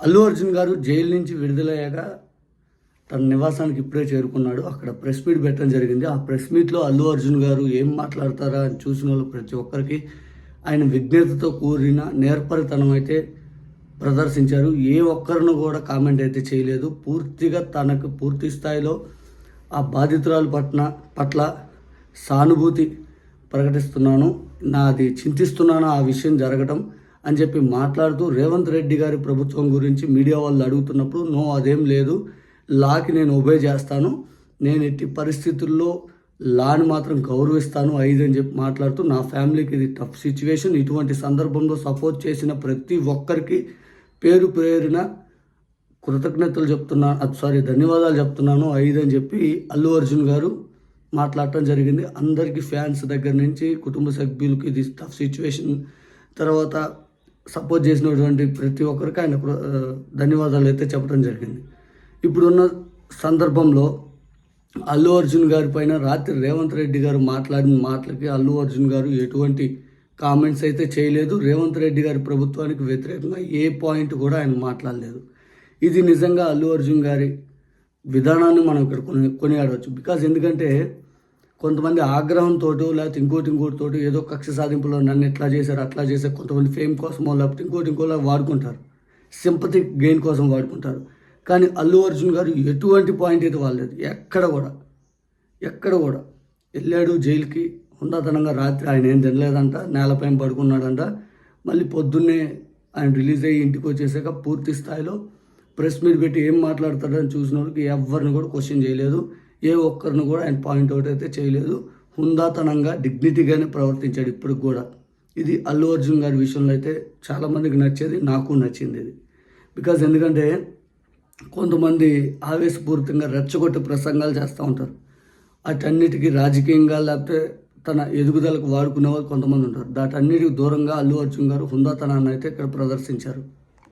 అల్లు అర్జున్ గారు జైలు నుంచి విడుదలయ్యాక తన నివాసానికి ఇప్పుడే చేరుకున్నాడు. అక్కడ ప్రెస్ మీట్ పెట్టడం జరిగింది. ఆ ప్రెస్ మీట్లో అల్లు అర్జున్ గారు ఏం మాట్లాడతారా అని చూసిన వాళ్ళు ప్రతి ఒక్కరికి ఆయన విజ్ఞతతో కూడిన నేర్పరితనం అయితే ప్రదర్శించారు. ఏ ఒక్కరిని కూడా కామెంట్ అయితే చేయలేదు. పూర్తిగా తనకు పూర్తి స్థాయిలో ఆ బాధితురాలు పట్ల పట్ల సానుభూతి ప్రకటిస్తున్నాను. నాది చింతిస్తున్నాను ఆ విషయం జరగటం. అని చెప్పి మాట్లాడుతూ రేవంత్ రెడ్డి గారి ప్రభుత్వం గురించి మీడియా వాళ్ళు అడుగుతున్నప్పుడు నో అదేం లేదు. లాకి నేను ఒబే చేస్తాను. నేను ఎట్టి పరిస్థితుల్లో లాని మాత్రం గౌరవిస్తాను. ఐదు అని చెప్పి మాట్లాడుతూ నా ఫ్యామిలీకి ఇది టఫ్ సిచ్యువేషన్ ఇటువంటి సందర్భంలో సపోర్ట్ చేసిన ప్రతి ఒక్కరికి పేరు పేరున కృతజ్ఞతలు చెప్తున్నాను సారీ ధన్యవాదాలు చెప్తున్నాను. ఐదు అని చెప్పి అల్లు అర్జున్ గారు మాట్లాడటం జరిగింది. అందరికీ ఫ్యాన్స్ దగ్గర నుంచి కుటుంబ సభ్యులకి ఇది టఫ్ సిచ్యువేషన్ తర్వాత సపోర్ట్ చేసినటువంటి ప్రతి ఒక్కరికి ఆయన ధన్యవాదాలు అయితే చెప్పడం జరిగింది. ఇప్పుడున్న సందర్భంలో అల్లు అర్జున్ గారి పైన రాత్రి రేవంత్ రెడ్డి గారు మాట్లాడిన మాటలకి అల్లు అర్జున్ గారు ఎటువంటి కామెంట్స్ అయితే చేయలేదు. రేవంత్ రెడ్డి గారి ప్రభుత్వానికి వ్యతిరేకంగా ఏ పాయింట్ కూడా ఆయన మాట్లాడలేదు. ఇది నిజంగా అల్లు అర్జున్ గారి విధానాన్ని మనం ఇక్కడ కొని కొనియాడవచ్చు. బికాజ్ ఎందుకంటే కొంతమంది ఆగ్రహంతో లేకపోతే ఇంకోటి ఇంకోటితో ఏదో కక్ష సాధింపులో నన్ను ఎట్లా చేశారు అట్లా చేశారు కొంతమంది ఫేమ్ కోసమో లేకపోతే ఇంకోటి ఇంకోలా వాడుకుంటారు. సింపతి గెయిన్ కోసం వాడుకుంటారు. కానీ అల్లు అర్జున్ గారు ఎటువంటి పాయింట్ అయితే వాళ్ళలేదు ఎక్కడ కూడా ఎక్కడ కూడా. వెళ్ళాడు జైలుకి హుందాతనంగా రాత్రి ఆయన ఏం తినలేదంట నేలపైన పడుకున్నాడంట. మళ్ళీ పొద్దున్నే ఆయన రిలీజ్ అయ్యి ఇంటికి వచ్చేసాక పూర్తి స్థాయిలో ప్రెస్ మీట్ పెట్టి ఏం మాట్లాడతాడని చూసిన వాళ్ళకి ఎవరిని కూడా క్వశ్చన్ చేయలేదు. ఏ ఒక్కరిని కూడా ఆయన పాయింట్ అవుట్ అయితే చేయలేదు. హుందాతనంగా డిగ్నిటీగానే ప్రవర్తించాడు ఇప్పటికి కూడా. ఇది అల్లు అర్జున్ గారి విషయంలో అయితే చాలామందికి నచ్చేది నాకు నచ్చింది ఇది. బికాజ్ ఎందుకంటే కొంతమంది ఆవేశపూరితంగా రెచ్చగొట్టి ప్రసంగాలు చేస్తూ ఉంటారు. వాటన్నిటికీ రాజకీయంగా లేకపోతే తన ఎదుగుదలకు వాడుకునే వాళ్ళు కొంతమంది ఉంటారు. దాటన్నిటికి దూరంగా అల్లు అర్జున్ గారు హుందాతనాన్ని అయితే ఇక్కడ ప్రదర్శించారు.